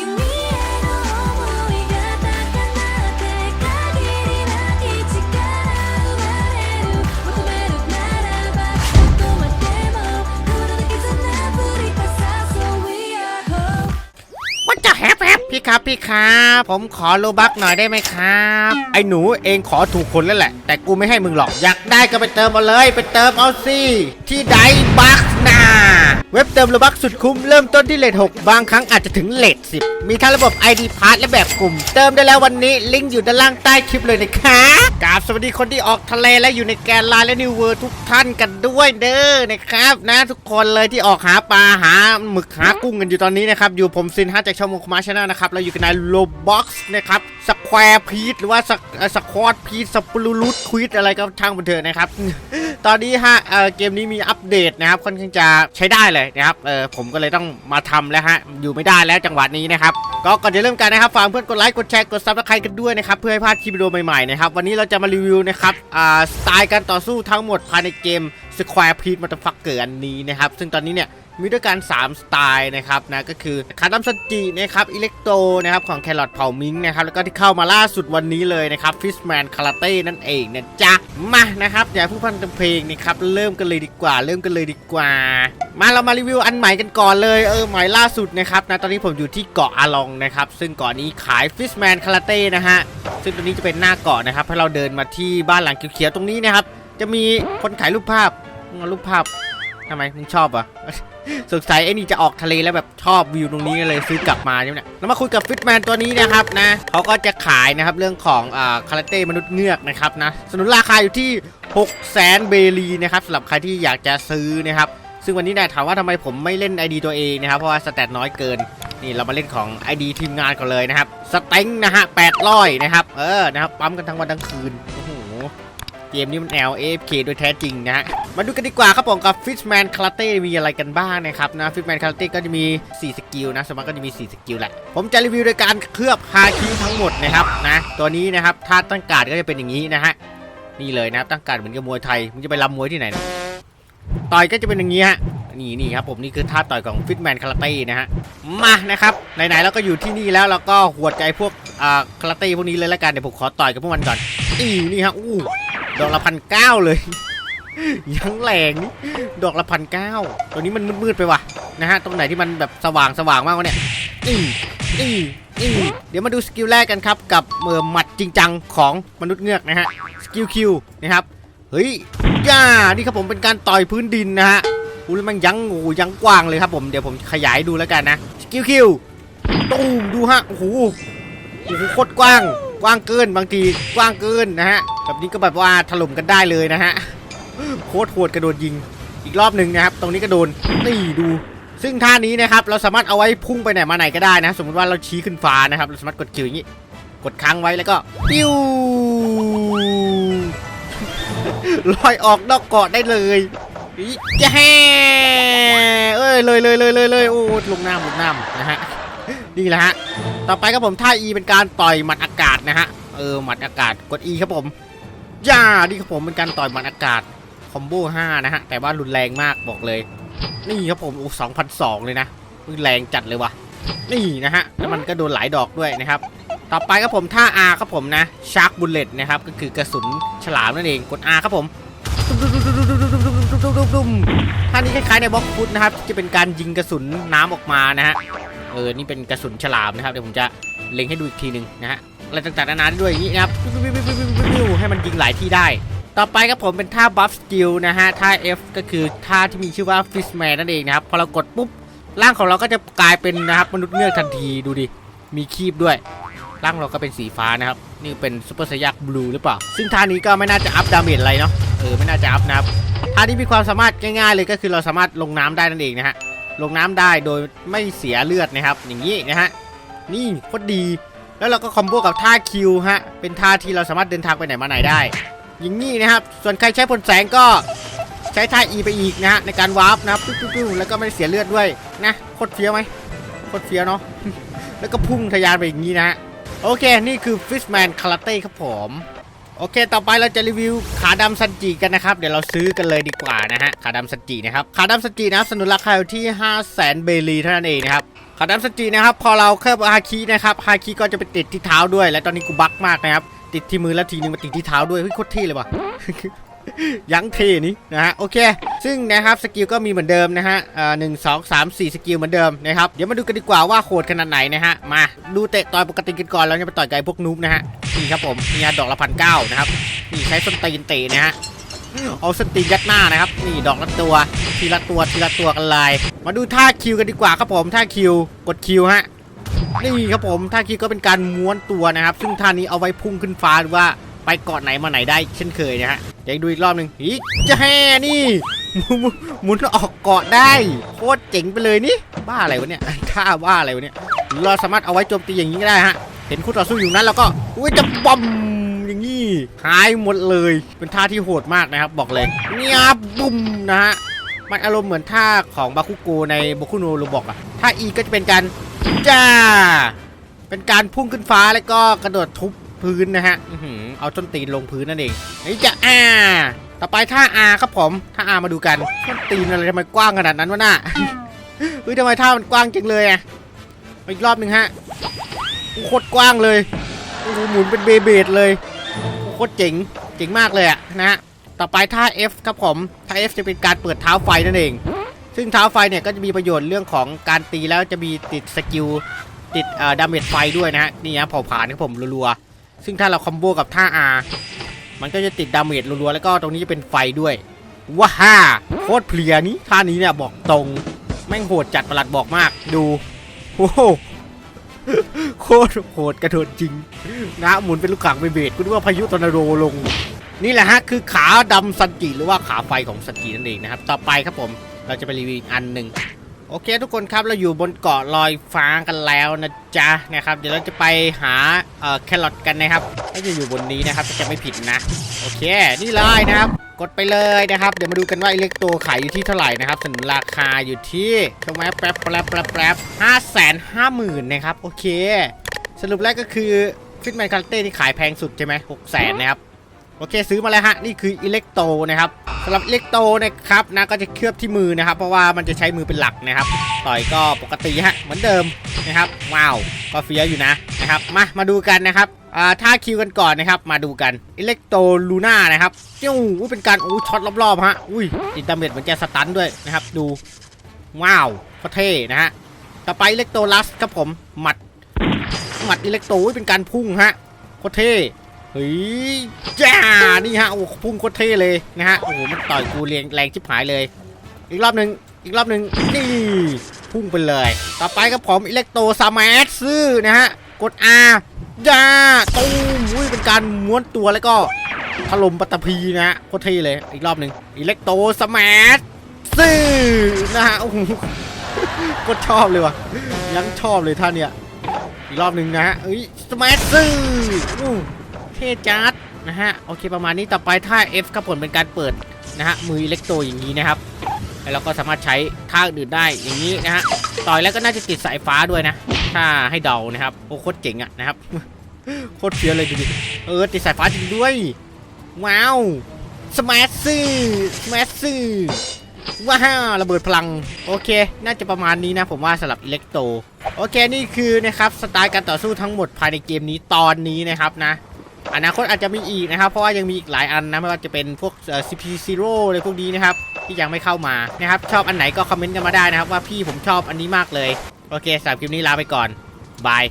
asking me พี่ครับพี่ครับ ผมขอโลบักหน่อยได้ไหมครับ ไอ้หนูเองขอถูกคนแล้วแหละ แต่กูไม่ให้มึงหรอก อยากได้ก็ไปเติมเอาเลย ไปเติมเอาสิที่ไดบักนาเว็บเติมโลบักสุดคุ้มเริ่มต้นที่เลท6บางครั้งอาจจะถึงเลท10มีทั้งระบบ ID p a s s และแบบกลุ่ม เติมได้แล้ววันนี้ลิงก์อยู่ด้านล่างใต้คลิปเลยนะคะกราบสวัสดีคนที่ออกทะเลและอยู่ในแกนไลน์และนิวเวิร์ทุกท่านกันด้วยเด้อนะครับ นะทุกคนเลยที่ออกหาปลาหาหมึกหากุ้งกันอยู่ตอนนี้นะครับ อยู่ผมซินฮะจากช่องมุกมาชาแนลนะครับเราอยู่กันในโลบ็อกซ์นะครับสแควร์พีทหรือว่าสสควอตพีทสปรูลุตควิดอะไรก็ช่างมันเถอะนะครับ ตอนนี้ฮะเเกมนี้มีอัปเดตนะครับ ค่อนข้างจะใช้ได้เลยนะครับเออผมก็เลยต้องมาทำแล้วฮะ อยู่ไม่ได้แล้วจังหวะนี้นะครับ ก็ก่อนจะเริ่มกันนะครับฝากเพื่อนกดไลค์กดแชร์กดซับสไครต์กันด้วยนะครับ เพื่อให้พลาดคลิปวิดีโอใหม่ๆนะครับ วันนี้เราจะมารีวิวนะครับอ่าสไตล์การต่อสู้ทั้งหมดภายในเกม Square p e a t m o t h e r f u c k e r อันนี้นะครับซึ่งตอนนี้เนี่ย มีด้วยกัน 3 สไตล์นะครับนะก็คือคาร์ดัมสจินะครับอิเล็กโตนะครับของแครอทเผามิงนะครับแล้วก็ที่เข้ามาล่าสุดวันนี้เลยนะครับฟิชแมนคาราเต้นั่นเองนะจ๊ะมานะครับอย่าผู้พันเพลงนะครับเริ่มกันเลยดีกว่า เริ่มกันเลยดีกว่า มาเรามารีวิวอันใหม่กันก่อนเลยเออใหม่ล่าสุดนะครับนะตอนนี้ผมอยู่ที่เกาะอาลองนะครับซึ่งเกาะนี้ขายฟิชแมนคาราเต้นะฮะซึ่งตรงนี้จะเป็นหน้าเกาะนะครับให้เราเดินมาที่บ้านหลังเขียวๆตรงนี้นะครับจะมีคนขายรูปภาพรูปภาพ ทำไมมึงชอบอะสงสัยไอ้นี่จะออกทะเลแล้วแบบชอบวิวตรงนี้เลยซื้อกลับมาใช่ไหมเนี่ยแล้วมาคุยกับฟิตแมนตัวนี้นะครับนะเขาก็จะขายนะครับเรื่องของอ่าคาราเต้มนุษย์เงือกนะครับนะสนุนราคาอยู่ที่ 6 0 0 0 0เบลีนะครับสำหรับใครที่อยากจะซื้อนะครับซึ่งวันนี้เนี่ยถามว่าทำไมผมไม่เล่น ID ตัวเองนะครับเพราะว่าสแตทน้อยเกินนี่เรามาเล่นของ ID ทีมงานก่อนเลยนะครับสเต็งนะฮะ800นะครับเออนะครับปั๊มกันทั้งวันทั้งคืนโอ้โหเกมนี้มันแนว AFK โดยแท้จริงนะฮะมาดูกันดีกว่าครับผมกับ Fishman Karate มีอะไรกันบ้างนะครับนะ Fishman Karate ก็จะมี 4 สกิลนะสมมติก็จะมี 4 สกิลแหละ ผมจะรีวิวโดยการเคลือบฮาคิทั้งหมดนะครับนะตัวนี้นะครับท่าตั้งการก็จะเป็นอย่างนี้นะฮะนี่เลยนะครับตั้งการเหมือนกับมวยไทยมึงจะไปรำมวยที่ไหนนะต่อยก็จะเป็นอย่างนี้ฮะนี่นี่ครับผมนี่คือท่าต่อยของ Fitman Karate นะฮะมานะครับไหนๆเราก็อยู่ที่นี่แล้วเราก็หัวใจพวกอ่าคาราเต้พวกนี้เลยละกันเดี๋ยวผมขอต่อยกับพวกมันก่อนอีนี่ฮะอู้ดอกละพันเก้าเลย ยังแรงดอกละพันเก้าตัวนี้มันมืดๆไปว่ะนะฮะตรงไหนที่มันแบบสว่างสว่างมากวะเนี่ยอีอีอีเดี๋ยวมาดูสกิลแรกกันครับ กับเมื่อหมัดจริงจังของมนุษย์เงือกนะฮะสกิลคิวนะครับเฮ้ยย่านี่ครับผมเป็นการต่อยพื้นดินนะฮะอู้แล้วมันยังโอ้ยังกว้างเลยครับผมเดี๋ยวผมขยายดูแล้วกันนะสกิลคิวตูมดูฮะโอ้โหโอ้โหโคตรกว้างกว้างเกินบางทีกว้างเกินนะฮะแบบนี้ก็แบบว่าถล่มกันได้เลยนะฮะ โคตรโหดกระโดดยิง อีกรอบหนึ่งนะครับ ตรงนี้ก็โดนนี่ดู ซึ่งท่านี้นะครับ เราสามารถเอาไว้พุ่งไปไหนมาไหนก็ได้นะ สมมติว่าเราชี้ขึ้นฟ้านะครับ เราสามารถกดคิวอย่างนี้ กดค้างไว้แล้วก็ปิ้วลอยออกนอกเกาะได้เลยอีแจ้เอ้ยเลยเลยเลยเลยเลยโอ้ลงน้ำลงน้ำนะฮะนี่แหละฮะ ต่อไปครับผมท่า E เป็นการต่อยหมัดอากาศนะฮะ เออหมัดอากาศกด E ครับผมย่านี่ครับผมเป็นการต่อยหมัดอากาศ คอมโบ5นะฮะ แต่ว่ารุนแรงมากบอกเลย นี่ครับผมโอ้2,002เลยนะรุนแรงจัดเลยว่ะ นี่นะฮะ แล้วมันก็โดนหลายดอกด้วยนะครับ ต่อไปครับผมท่า R ครับผมนะชาร์กบุลเลตนะครับ ก็คือกระสุนฉลามนั่นเอง กด R ครับผมท่านี้คล้ายๆในบล็อกฟุตนะครับ จะเป็นการยิงกระสุนน้ำออกมานะฮะ เออ นี่เป็นกระสุนฉลามนะครับ เดี๋ยวผมจะเล็งให้ดูอีกทีหนึ่งนะฮะ อะไรต่างๆนานาด้ด้วยอย่างนี้นะครับให้มันยิงหลายที่ได้ ต่อไปครับผมเป็นท่า buff skill นะฮะ ท่า F ก็คือท่าที่มีชื่อว่า fishman นั่นเองนะครับ พอเรากดปุ๊บ ร่างของเราก็จะกลายเป็นนะครับมนุษย์เงือกทันทีดูดิ มีคีบด้วย ร่างเราก็เป็นสีฟ้านะครับ นี่เป็นซูเปอร์สยักบลูหรือเปล่า ซึ่งท่านี้ก็ไม่น่าจะอัพดาเมจอะไรเนาะ เออ ไม่น่าจะอัพนะครับ ท่านี้มีความสามารถง่ายๆเลยก็คือเราสามารถลงน้ำได้นั่นเองนะฮะ ลงน้ำได้โดยไม่เสียเลือดนะครับ อย่างนี้นะฮะ นี่โคตรดี แล้วเราก็คอมโบกับท่าคิวฮะ เป็นท่าที่เราสามารถเดินทางไปไหนมาไหนได้ อย่างนี้นะครับ ส่วนใครใช้ผลแสงก็ใช้ท่า E ไปอีกนะฮะในการวาร์ปนะครับปิ้วๆแล้วก็ไม่ได้เสียเลือดด้วยนะโคตรเฟี้ยวไหมโคตรเฟี้ยวเนาะแล้วก็พุ่งทะยานไปอย่างนี้นะโอเค นี่คือ Fishman Karate ครับผม โอเค ต่อไปเราจะรีวิวขาดำซันจิกันนะครับ เดี๋ยวเราซื้อกันเลยดีกว่านะฮะ ขาดำซันจินะครับ ขาดำซันจินะครับ สนุนราคาอยู่ที่ 5 0 0 0 0 0เบลีเท่านั้นเองนะครับขอน้ำสจีนะครับ พอเราเคลือบฮาคินะครับ ฮาคิก็จะไปติดที่เท้าด้วย และตอนนี้กูบักมากนะครับ ติดที่มือแล้วทีนึงมาติดที่เท้าด้วยเฮ้ยโคตรเท่เลยว่ะ ยังเท่นี้นะฮะโอเค ซึ่งนะครับสกิลก็มีเหมือนเดิมนะฮะเอ่อหนึ่งสองสามสี่สกิลเหมือนเดิมนะครับเดี๋ยวมาดูกันดีกว่าว่าโหดขนาดไหนนะฮะมาดูเตะต่อยปกติกันก่อนแล้วจะไปต่อยไกบพวกนูบนะฮะนี่ครับผมมีดอกละพันเก้านะครับนี่ใช้ส้นตีนเตะนะฮะเอาสตีนยัดหน้านะครับนี่ดอกละตัวทีละตัวทีละตัวกันเลยมาดูท่าคิวกันดีกว่าครับผมท่าคิวกดคิวฮะ นี่ครับผมท่าคิวก็เป็นการม้วนตัวนะครับ ซึ่งท่านี้เอาไว้พุ่งขึ้นฟ้าหรือว่าไปเกาะไหนมาไหนได้เช่นเคยนะฮะเดี๋ยวดูอีกรอบหนึ่งอีจะแห่นี่หมุนหมุนออกเกาะได้โคตรเจ๋งไปเลยนี่บ้าอะไรวะเนี่ยท่าบ้าอะไรวะเนี่ยเราสามารถเอาไว้โจมตีอย่างนี้ก็ได้ฮะเห็นคู่ต่อสู้อยู่นั้นแล้วก็อุ้ยจะบอมอย่างนี้หายหมดเลย เป็นท่าที่โหดมากนะครับบอกเลยเนี่ยบุ้มนะฮะมันอารมณ์เหมือนท่าของบาคุโกในบาคุโนโรบอกอะท่าอีก็จะเป็นการ จ้า เป็นการพุ่งขึ้นฟ้าแล้วก็กระโดดทุบพื้นนะฮะอเอาต้นตีนลงพื้นนั่นเองนี่จะอาต่อไปท่าอาครับผมท่าอามาดูกันต้นตีนอะไรทำไมกว้างขนาดนั้นวะน่ะเฮ้ยทำไมท่ามันกว้างจังเลยอะอาอีกรอบหนึ่งฮะโคตรกว้างเลยโอ้โหหมุนเป็นเบเบดเลยโคตรเจ๋งเจ๋งมากเลยอะนะฮะต่อไปท่า F ครับผมท่า F จะเป็นการเปิดเท้าไฟนั่นเอง ซึ่งเท้าไฟเนี่ยก็จะมีประโยชน์เรื่องของการตีแล้วจะมีติดสกิลติดอ่อดาเมจไฟด้วยนะฮะนี่ฮะเผาผลาญครับผมรัวๆซึ่งถ้าเราคอมโบกับท่า R มันก็จะติดดาเมจรัวๆแล้วก็ตรงนี้จะเป็นไฟด้วยว้าฮ่าโคตรเพลียนี้ท่านี้เนี่ยบอกตรงแม่งโหดจัดประหลัดบอกมากดูโอ้โหโคตรโหดกระโดดจริงนะหมุนเป็นลูกขังเบเบดกูนึกว่าพายุตอร์นาโดลง นี่แหละฮะคือขาดำซันจิหรือว่าขาไฟของซันจินั่นเองนะครับ ต่อไปครับผม เราจะไปรีวิวอีกอันหนึ่งโอเคทุกคนครับเราอยู่บนเกาะลอยฟ้ากันแล้วนะจ๊ะนะครับ เดี๋ยวเราจะไปหาเอ่อแครอทกันนะครับก็จะอยู่บนนี้นะครับจะไม่ผิดนะ โอเค นี่เลยนะครับ กดไปเลยนะครับ เดี๋ยวมาดูกันว่าอิเล็กโตขายอยู่ที่เท่าไหร่นะครับสนุนราคาอยู่ที่ชมไหมแป๊บแป๊บแป๊บแป๊บห้าแสนห้าหมื่นนะครับ โอเค สรุปแรกก็คือฟิตแมนคาร์เต้ที่ขายแพงสุดใช่ไหมหกแสนนะครับ โอเคซื้อมาแล้วฮะนี่คืออิเล็กโตนะครับสำหรับอิเล็กโตนะครับนะก็จะเคลือบที่มือนะครับ เพราะว่ามันจะใช้มือเป็นหลักนะครับ ต่อยก็ปกติฮะเหมือนเดิมนะครับว้าวก็เฟี้ยอยู่นะนะครับมามาดูกันนะครับอ่าท่าคิวกันก่อนนะครับ มาดูกันอิเล็กโตลูน่านะครับเจ้าอุ้เป็นการอู้ช็อตรอบๆฮะอุ้ยติดดาเมจเหมือนจะสตันด้วยนะครับ ดูว้าวก็เท่นะฮะต่อไปอิเล็กโตลัสครับผมหมัดหมัดอิเล็กโตเป็นการพุ่งฮะโคเท่ เฮ้ยจ้า นี่ฮะ โอ้พุ่งโคตรเท่เลยนะฮะ โอ้โห มันต่อยกูแรงแรงชิบหายเลย อีกรอบหนึ่งอีกรอบหนึ่งนี่ พุ่งไปเลย ต่อไปกับผมอิเล็กโตซามาสซื้อนะฮะ กด R จ้าตูมอุ้ยเป็นการม้วนตัวแล้วก็ถล่มปัตตภีนะฮะ โคตรเท่เลย อีกรอบหนึ่งอิเล็กโตสมาสซื้อนะฮะ โอ้โหโคตรชอบเลยว่ะ ยังชอบเลยท่านเนี่ย อีกรอบหนึ่งนะฮะเอ้ยสมาร์ทซื้อ เท่จัดนะฮะโอเคประมาณนี้ต่อไปท่า F ครับผลเป็นการเปิดนะฮะมืออิเล็กโตอย่างนี้นะครับแล้วเราก็สามารถใช้ท่าอื่นได้อย่างนี้นะฮะต่อยแล้วก็น่าจะติดสายฟ้าด้วยนะ ถ้าให้เดานะครับโอ้โคตรเจ๋งอะนะครับโคตรเฟี้ยวเลยดูดิเออติดสายฟ้าจริงด้วยว้าวสมาร์ทซื้อสมาร์ทซื้อว้าวระเบิดพลังโอเค น่าจะประมาณนี้นะ ผมว่าสำหรับอิเล็กโตโอเคนี่คือนะครับสไตล์การต่อสู้ทั้งหมดภายในเกมนี้ตอนนี้นะครับนะ อนาคตอาจจะมีอีกนะครับ เพราะว่ายังมีอีกหลายอันนะไม่ว่าจะเป็นพวกเอ่อ CP Zero อะไรพวกนี้นะครับที่ยังไม่เข้ามานะครับชอบอันไหนก็คอมเมนต์กันมาได้นะครับว่าพี่ผมชอบอันนี้มากเลย โอเคสำหรับคลิปนี้ลาไปก่อนบาย